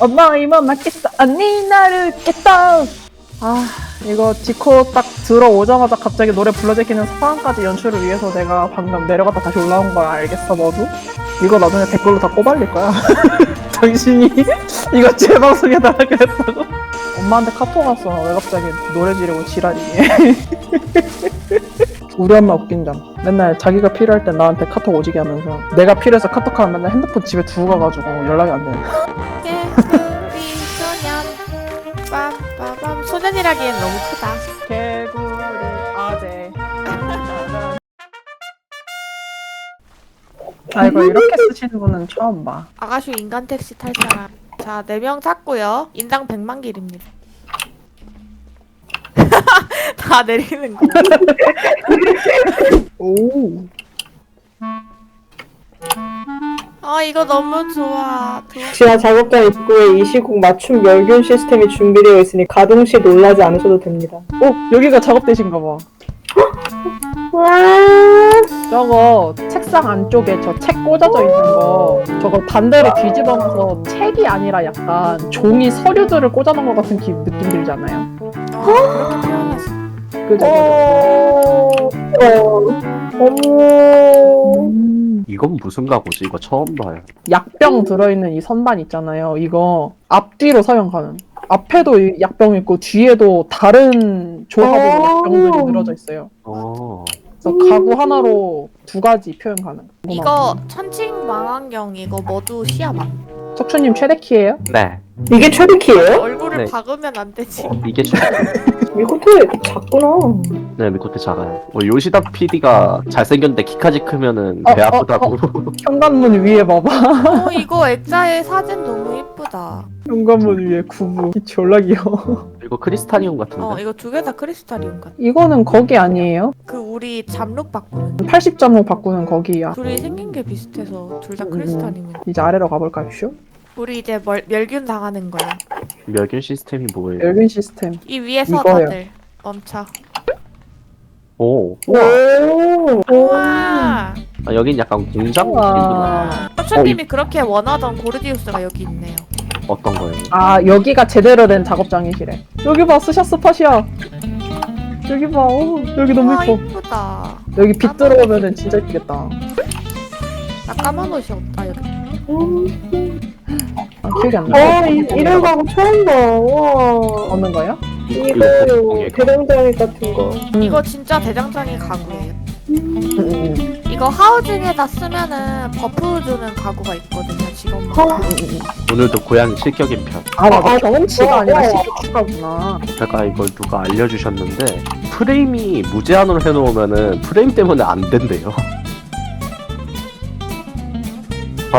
어머이 뭐 이거 디코 딱 들어오자마자 갑자기 노래 불러제끼는 상황까지 연출을 위해서 내가 방금 내려갔다 다시 올라온 걸 알겠어 너도? 이거 나중에 댓글로 다 꼬발릴 거야. 당신이 이거 제 방송에 나가게 했다고? 엄마한테 카톡 왔어. 왜 갑자기 노래 지르고 지랄이니 우리 엄마 웃긴 점. 맨날 자기가 필요할 땐 나한테 카톡 오지게 하면서 내가 필요해서 카톡하면 맨날 핸드폰 집에 두고 가가지고 연락이 안 돼. 개구리 소년. 빰빠밤 소년이라기엔 너무 크다. 개구리 아재. 아 이거 이렇게 쓰시는 분은 처음 봐. 아가슈 인간 택시 탈 사람. 자 4명 탔고요. 인당 100만 길입니다 다 내리는 거. 오. 아 이거 너무 좋아. 두- 지하 작업장 입구에 이 시국 맞춤 멸균 시스템이 준비되어 있으니 가동 시 놀라지 않으셔도 됩니다. 오 여기가 작업대신가 봐. 와, 저거 책상 안쪽에 저 책 꽂아져 있는 거. 저거 반대로 뒤집어서 책이 아니라 약간 종이 서류들을 꽂아놓은 것 같은 기, 느낌 들잖아요? 어, 그죠? 어, 어, 어머. 음. 이건 무슨 가구지? 이거 처음 봐요. 약병 들어있는 이 선반 있잖아요. 이거 앞뒤로 사용 가능. 앞에도 이 약병 있고 뒤에도 다른 조합으로 오. 약병들이 늘어져 있어요. 어. 그래서 가구 하나로 두 가지 표현 가능. 이거 천칭 망원경 이거 모두 시야봐 석추님 최대 키예요? 네. 이게 최대키예요? 얼굴을 네. 박으면 안 되지 어, 이게 좀. 미코테 작구나. 네, 미코테 작아요. 어, 요시다 PD가 잘생겼는데 키까지 크면은 어, 배 어, 아프다고. 현관문 위에 봐봐. 어 이거 액자의 사진 너무 예쁘다 현관문 위에 구부. 이 졸라 귀여워. 이거 크리스타니움 같은데. 어 이거 두 개 다 크리스탈이온 같아 이거는 거기 아니에요? 그 우리 잠룩 바꾸는 80.5 바꾸는 거기야. 둘이 생긴 게 비슷해서 둘다 음, 크리스탈이면 이제 아래로 가볼까요, 쇼? 우리 이제 멀, 멸균 당하는 거야 멸균 시스템이 뭐예요? 멸균 시스템. 이 위에서 이거요. 다들 멈춰 오. 오, 우와 아, 여긴 약간 공장 우와. 느낌이구나. 서초님이 그렇게 원하던 고르디우스가 여기 있네요 어떤 거예요? 아 여기가 제대로 된 작업장이시래 여기 봐 스샷 스팟이야 여기 봐 오, 여기 너무 아 예뻐 이쁘다 여기 빛 들어오면은 진짜 예쁘겠다 나 까만 옷이 없다 여기 아 기억이 안나 어, 이, 이런 가구 처음 봐. 와. 없는 거요? 이거 공예. 대장장이 같은 거. 이거 진짜 대장장이 가구예요 음, 음, 이거 하우징에다 쓰면은 버프 주는 가구가 있거든요 지금 어. 음, 음. 오늘도 고양이 실격인 편. 아 맞아 아, 어, 아니라 어. 시계추가구나 제가 이걸 누가 알려주셨는데 프레임이 무제한으로 해놓으면은 프레임 때문에 안 된대요.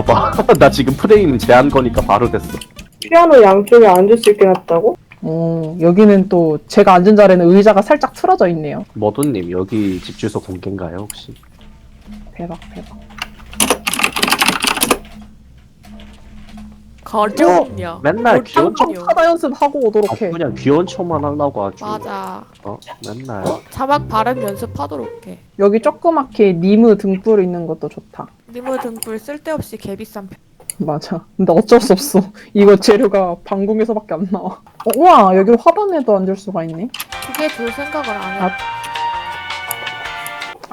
봐봐, 나 지금 프레임 제한 거니까 바로 됐어. 피아노 양쪽에 앉을 수 있게 놨다고? 어 여기는 또 제가 앉은 자리는 의자가 살짝 틀어져 있네요 머도님 여기 집 주소 공개인가요 혹시? 대박 대박 거든요 맨날 귀여운 척, 거든요. 하다 연습하고 오도록 해 그냥 귀여운 척만 하려고 아주. 맞아 어, 맨날. 자막 발음 연습하도록 해 여기 조그맣게 니무 등불 있는 것도 좋다 니모 등불 쓸데없이 개비싼 편 맞아. 근데 어쩔 수 없어. 이거 재료가 방공에서밖에 안 나와. 어, 우와, 여기 화단에도 앉을 수가 있네. 두개 줄 생각을 안 해.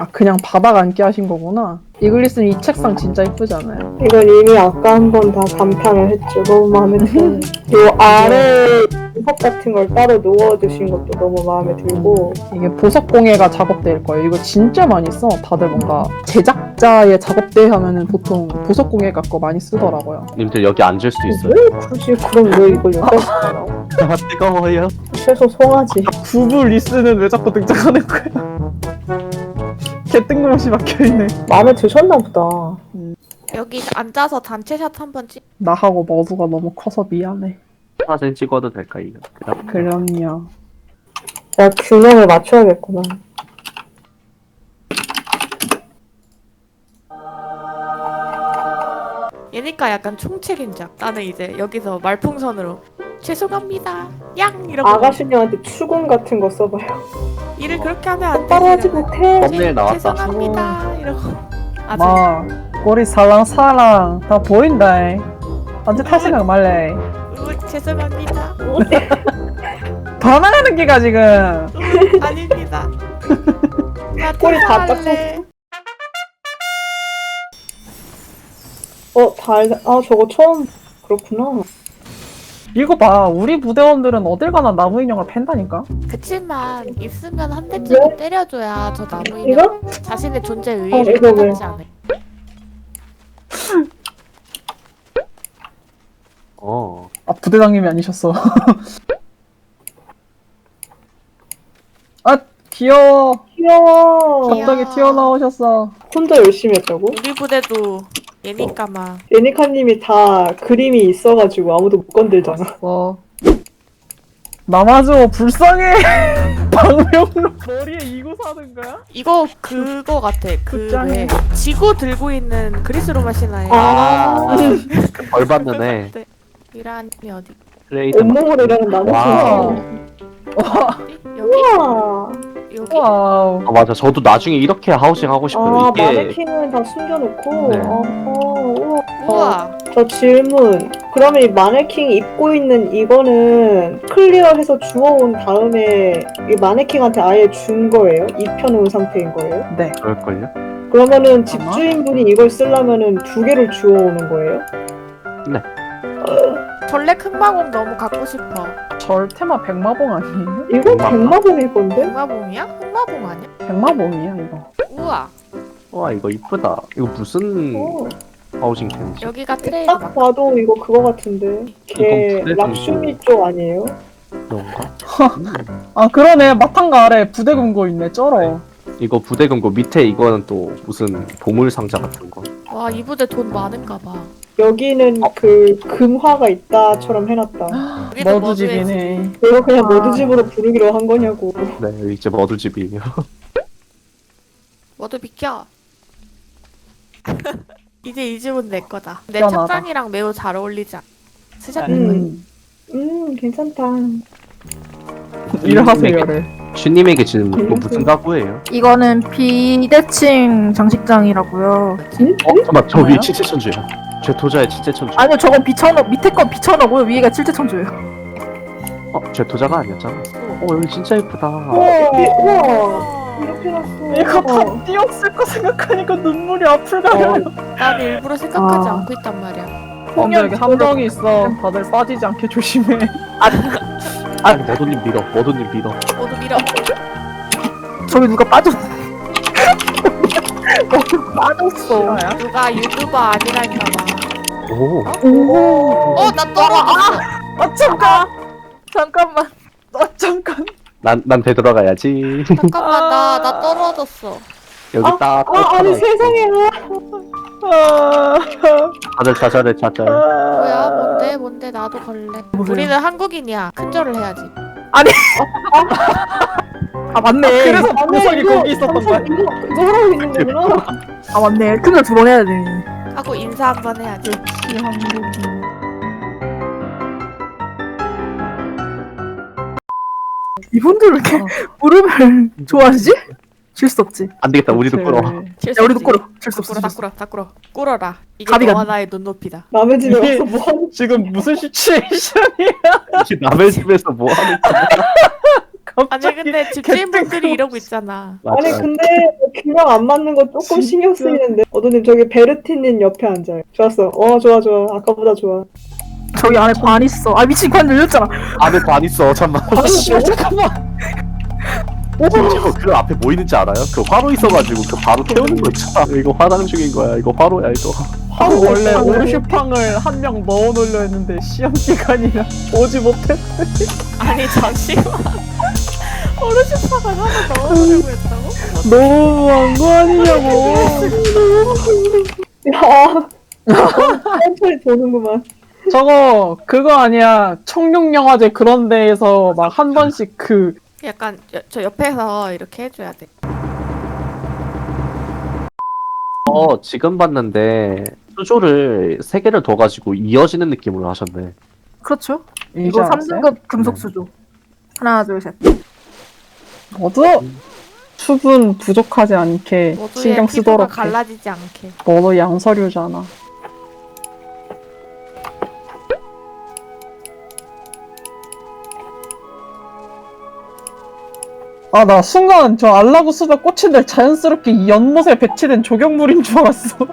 아. 아, 그냥 바닥 앉게 하신 거구나. 이글리스는 이 책상 진짜 이쁘지 않아요? 이건 이미 아까 한 번 다 감탄을 했죠. 너무 마음에 들어요. 요 아래 석 같은 걸 따로 놓아 두신 것도 너무 마음에 들고 이게 보석 공예가 작업대일 거예요. 이거 진짜 많이 써. 다들 뭔가 제작자의 작업대 하면은 보통 보석 공예 같거 많이 쓰더라고요. 님들 여기 앉을 수 있어요. 왜 굳이 그럼 왜 이걸 여기다 쓰냐고 아, 뜨거워요. 최소 송아지 구부 리스는 왜 자꾸 등장하는 거야? 개 뜬금없이 막혀있네. 마음에 드셨나 보다. 여기 앉아서 단체샷 한번 찍. 나하고 머두가 너무 커서 미안해. 사진 찍어도 될까요? 그럼 그럼요. 내가 균형을 맞춰야겠구나. 얘니까 약간 총책임자. 나는 이제 여기서 말풍선으로 죄송합니다. 양 이러고 아가씨님한테 추궁 같은 거 써봐요. 일을 그렇게 하면 안 똑바로 하지 되지. 못해. 썸네일 나왔다. 죄송합니다. 이러고 마 꼬리 살랑살랑 다 보인다 언제 탈 생각 말래 으, 죄송합니다. 반항하는 기가 지금 으, 아닙니다. 나 꼬리 다 퇴사할래. 어, 달, 아, 저거 처음, 그렇구나. 이거 봐 우리 부대원들은 어딜 가나 나무 인형을 팬다니까 그치만 있으면 한 대쯤 때려줘야 저 나무 인형 이거? 자신의 존재 어, 의의를 이거 왜? 깨닫지 않아요. 어. 아 부대장님이 아니셨어 아 귀여워 귀여워. 갑자기 튀어나오셨어 혼자 열심히 했다고? 우리 부대도 얘니까만 예니카님이 다 그림이 있어가지고 아무도 못 건들잖아. 어 남아줘 불쌍해 방명로 머리에 이고 사는 거야? 이거 그거 같아. 그. 왜 지구 들고 있는 그리스 로마 신화에 아, 벌 받는 애. 이란이 어디? 온몸을 이라는 나는 와우. 와 여기 우와. 여기 와우 아 맞아. 저도 나중에 이렇게 하우싱 하고 싶어요. 아, 이게 마네킹은 다 숨겨놓고. 네. 아, 우와. 우와 저 질문. 그러면 이 마네킹 입고 있는 이거는 클리어해서 주워온 다음에 이 마네킹한테 아예 준 거예요? 입혀놓은 상태인 거예요? 네 그럴걸요? 그러면은 집주인분이 이걸 쓰려면은 두 개를 주워오는 거예요? 전래 큰마공 너무 갖고 싶어. 절 테마 백마봉 아니에요? 이건? 백마봉일 건데? 백마봉이야? 흑마봉 아니야? 백마봉이야 이거 우와 와 이거 이쁘다. 이거 무슨 어, 하우싱 텐지? 여기가 트레이드 딱막 봐도 이거 그거 같은데. 걔 이건 락슈미 쪽 아니에요? 그런가? 음. 아 그러네 마탄가 아래 부대 금고 있네 쩔어 이거 부대 금고 밑에 이거는 또 무슨 보물 상자 같은 거. 와, 이 부대 돈 많은가 봐. 여기는 어. 그 금화가 있다처럼 해놨다. 여기도 머드집이네 이거 그냥 아. 모드집으로 부르기로 한 거냐고. 네 이제 머드집이에요. 모두 비켜. 이제 이 집은 내 거다. 내 미안하다. 착장이랑 매우 잘 어울리지 않? 스샷 음. 음, 괜찮다. 일하세요를 슈님에게 지금 뭐 무슨 가구예요? 이거는 비대칭 장식장이라고요. 응? 어 잠깐 저? 위에 칠제천주야. 제 도자의 칠제천주. 아니요, 저건 비천어 밑에 건 비천어고요. 위에가 칠제천주예요. 어, 제 도자가 아니었잖아. 어 여기 진짜 예쁘다. 우와, 우와. 이렇게 놨어. 이거 다 띄었을 거 생각하니까 눈물이 앞을 가려 난 일부러 생각하지 아. 않고 있단 말이야. 근데 여기 함정이 있어 다들 빠지지 않게 조심해 아 머도님 밀어. 머도님 밀어. 모두 밀어. 저기 누가 빠졌. 빠졌어. 누가 유튜버 아니라니까 봐. 오. 오. 어, 나 떨어졌어. 아 잠깐 잠깐만. 아 잠깐 난 난 되돌아가야지. 잠깐만, 나, 나 떨어졌어. 여기 아, 딱. 아, 아니 세상에. 아, 다들 자잘해 자잘. 뭐야, 뭔데, 뭔데, 나도 걸래. 우리는 한국인이야. 큰절을 해야지. 아 맞네. 그래서 아니, 보석이 거기 있었던 거야 이거, 하고 있는 거구나. 아 맞네. 번 해야 돼. 하고 인사 한 번 해야지. 이분들 왜 이렇게 무릎을 좋아하시지? 질 수 없지. 안 되겠다. 우리도 끌어. 칠야 우리도 수 없지. 꿇어. 질수 없어. 다질수 꿇어, 다 꿇어. 꿇어라. 이게 가비가 너와 나의 눈높이다. 남의 집에 이게- 와서 뭐 하는 지금 무슨 시츄에이션이야 남의 집에서 뭐 하는 거야? 아니 근데 집주인분들이 이러고 있잖아. 아니 맞아. 근데 균형 안 맞는 거 조금 신경. 쓰이는데 어도님 저기 베르티님 옆에 앉아요 좋았어 어 좋아 좋아 아까보다 좋아 저기 안에 관 있어. 아 미친 관 열렸잖아. 안에 관 있어. 잠만. 아 씨, 잠깐만 심지어 그 앞에 뭐 있는지 알아요? 그 화로 있어가지고 그 바로 태우는 거 있잖아. 이거 화장 중인 거야. 이거 화로야 이거. 아, 원래 오르슈팡을 한 명 넣어놓으려 했는데 시험 기간이라 오지 못했 아니 잠시만. 어르신 파가 하나 넣어보려고 했다고? 너무한 거 아니냐고 야 천천히 도는구만 저거 그거 아니야 청룡 영화제 그런 데에서 막 한 번씩 그 약간 여- 저 옆에서 이렇게 해줘야 돼. 어 지금 봤는데 수조를 세 개를 더 가지고 이어지는 느낌으로 하셨네. 그렇죠. 이거 이거 알았어요? 3등급 금속 수조. 하나 둘 셋. 어두 수분 부족하지 않게 모두의 신경 피부가 쓰도록 해. 갈라지지 않게. 너도 양서류잖아. 아, 나 순간 저 알라고 수박 꽃인데 자연스럽게 이 연못에 배치된 조경물인 줄 알았어.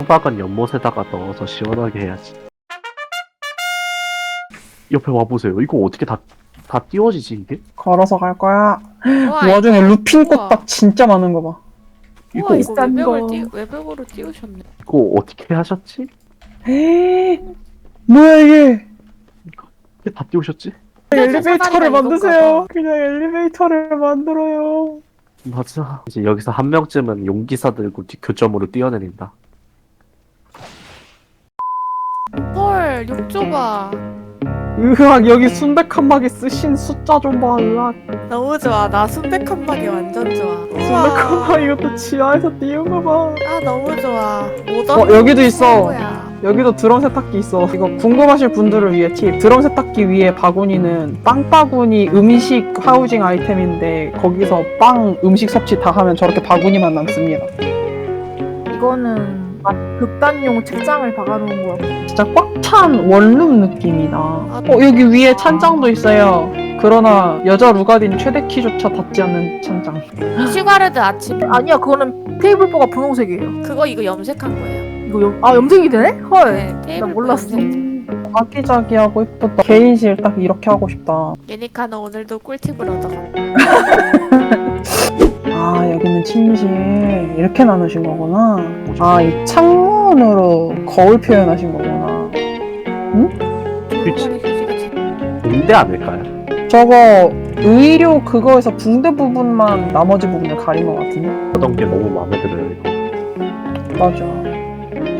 수박은 연못에다가 넣어서 시원하게 해야지. 옆에 와보세요. 이거 어떻게 다, 다 띄워지지, 이게? 걸어서 갈 거야. 우와, 그 와중에 루핀 우와. 꽃딱 진짜 많은 거 봐. 이거, 우와, 이거 비싼 외벽을 거. 띄, 외벽으로 띄우셨네. 이거 어떻게 하셨지? 에이, 뭐야 이게? 이게 다 띄우셨지? 엘리베이터를 만드세요. 그냥 엘리베이터를 만들어요. 맞아. 이제 여기서 한 명쯤은 용기사 들고 뒤- 교점으로 뛰어내린다. 헐, 욕조 봐. 으악 여기 순백 칸막이 쓰신 숫자 좀 봐. 으악 너무 좋아. 나 순백 한박이 완전 좋아. 순백 우와. 칸막이 이것도 지하에서 띄운 거 봐. 아, 너무 좋아. 어, 여기도 있어. 여기도 드럼 세탁기 있어. 이거 궁금하실 분들을 위해 팁. 드럼 세탁기 위에 바구니는 빵 바구니 음식 하우징 아이템인데 거기서 빵 음식 섭취 다 하면 저렇게 바구니만 남습니다. 이거는 막 극단용 책장을 박아놓은 거 같고. 진짜 꽉 찬 원룸 느낌이다. 어, 여기 위에 찬장도 있어요. 그러나 여자 루가딘 최대 키조차 닿지 않는 찬장. 슈가레드 아침. 아니야, 그거는 테이블보가 분홍색이에요. 그거 이거 염색한 거예요. 이거 염, 아, 염색이 되네? 헐. 네, 테이블 몰랐어. 아기자기하고 이쁘다. 개인실 딱 이렇게 하고 싶다. 예니카 너 오늘도 꿀팁을 얻어가. 아 여기는 침실 이렇게 나누신 거구나. 아 이 창문으로 거울 표현하신 거구나. 그치. 휴지가 공대 아닐까요? 저거 의료 그거에서 붕대 부분만 나머지 부분을 가린 것 같은데. 하던 게 너무 마음에 들어요, 이거. 맞아.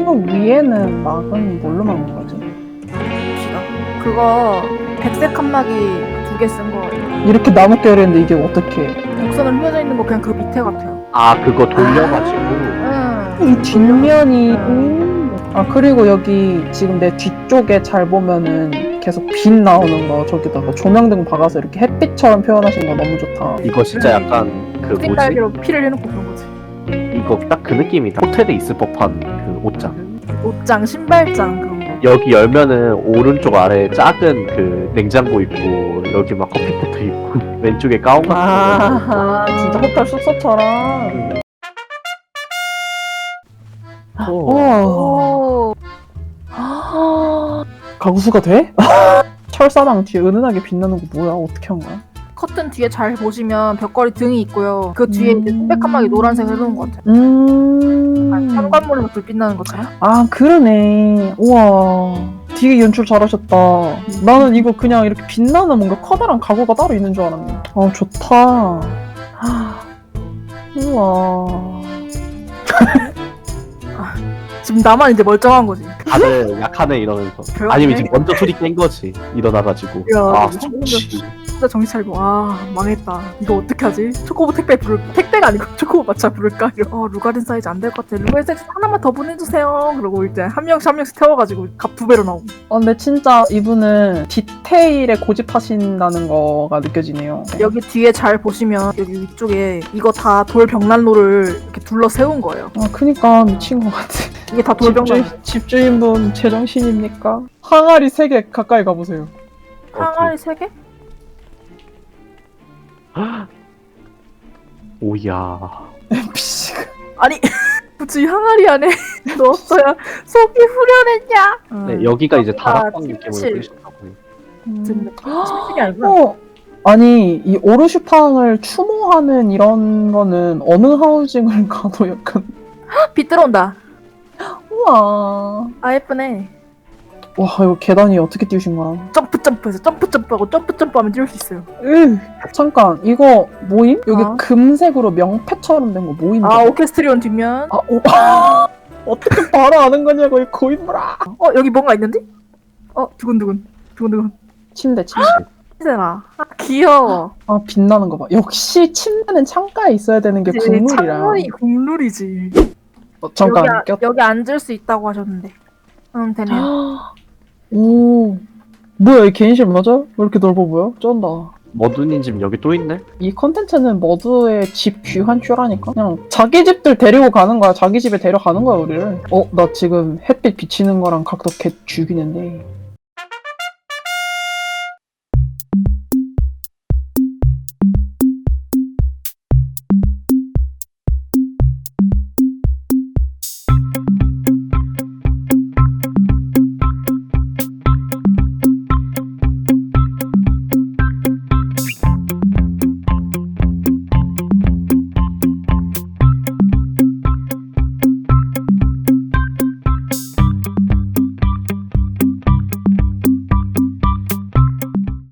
이거 위에는 막은 뭘로 막은 거지? 그거 백색 칸막이 두개쓴 거예요. 이렇게 나무 껴있는데 이게 어떻게? 곡선을 휘어져 있는 거 그냥 그 밑에 같아요. 아, 그거 돌려가지고. 응. 이 뒷면이 아 그리고 여기 지금 내 뒤쪽에 잘 보면은 계속 빛 나오는 거 저기다가 조명등 박아서 이렇게 햇빛처럼 표현하신 거 너무 좋다. 이거 진짜 약간 그 뭐지? 흑색깔기로 피를 해놓고 그런 거지. 이거 딱 그 느낌이다. 호텔에 있을 법한 그 옷장. 옷장, 신발장. 여기 열면은 오른쪽 아래 작은 그 냉장고 있고 여기 막 커피 포트 있고 왼쪽에 가운 같은 거. 아 진짜 호텔 숙소처럼. 어. 우와. 오. 가구수가 돼? 철사방 뒤에 은은하게 빛나는 거 뭐야? 어떻게 한 거야? 커튼 뒤에 잘 보시면 벽걸이 등이 있고요. 그 뒤에 이제 음. 수백 칸막이 노란색 해놓은 것 같아요. 음. 현관문에서 불빛 나는 것처럼. 아 그러네. 우와. 되게 연출 잘하셨다. 나는 이거 그냥 이렇게 빛나는 뭔가 커다란 가구가 따로 있는 줄 알았네. 아 좋다. 우와. 지금 나만 이제 멀쩡한 거지. 다들 약하네 이러면서 그러네. 아니면 이제 먼저 소리 깬 거지 일어나가지고 야, 아 이거 좋지 진짜 정신 차리고 아 망했다. 이거 어떻게 하지? 초코보 택배 부를 택배가 아니고 초코보 마차 부를까? 이러. 어 루가린 사이즈 안 될 것 같아. 루가린 사이즈 하나만 더 보내주세요. 그러고 이제 한 명씩 한 명씩 태워가지고 값 두 배로 나오고. 어, 근데 진짜 이분은 디테일에 고집하신다는 거가 느껴지네요. 여기 뒤에 잘 보시면 여기 위쪽에 이거 다 돌 벽난로를 이렇게 둘러 세운 거예요. 아, 그니까 미친 것 같아. 이게 다돌 벽난로. 집주인, 집주인분 제정신입니까? 항아리 3개 가까이 가보세요. 항아리 세 개? 오야 NPC가. 아니 굳이 항아리 안에 넣었어야 속이 후련했냐? 네 여기가 이제 여기가 다락방 느낌으로 지금 침실이 아니구나. 어, 아니, 이 오르슈팡을 추모하는 이런 거는 어느 하우징을 가도 약간. 빛 들어온다. 우와. 아 예쁘네. 와, 이거 계단이 어떻게 띄우신 거야? 점프 점프해서 점프 점프하고 점프 점프하면 띄울 수 있어요. 으, 잠깐, 이거 모임? 여기 어? 금색으로 명패처럼 된 거 모임? 아 오케스트리온 뒷면. 아, 오, 어떻게 바로 아는 거냐고, 이 고인물아. 어 여기 뭔가 있는데? 어 두근두근 두근두근. 침대, 침대. 아 귀여워. 아, 빛나는 거 봐. 역시 침대는 창가에 있어야 되는 게 국룰이라. 창문이 국룰이지. 어, 잠깐, 여기, 꼈... 여기 앉을 수 있다고 하셨는데. 응 되네요. 오. 뭐야, 이 개인실 맞아? 왜 이렇게 넓어 보여? 쩐다. 머드님 집 여기 또 있네? 이 컨텐츠는 머드의 집 귀환 쇼라니까 그냥 자기 집들 데리고 가는 거야 자기 집에 데려가는 거야 우리를 어 나 지금 햇빛 비치는 거랑 각도 개 죽이는데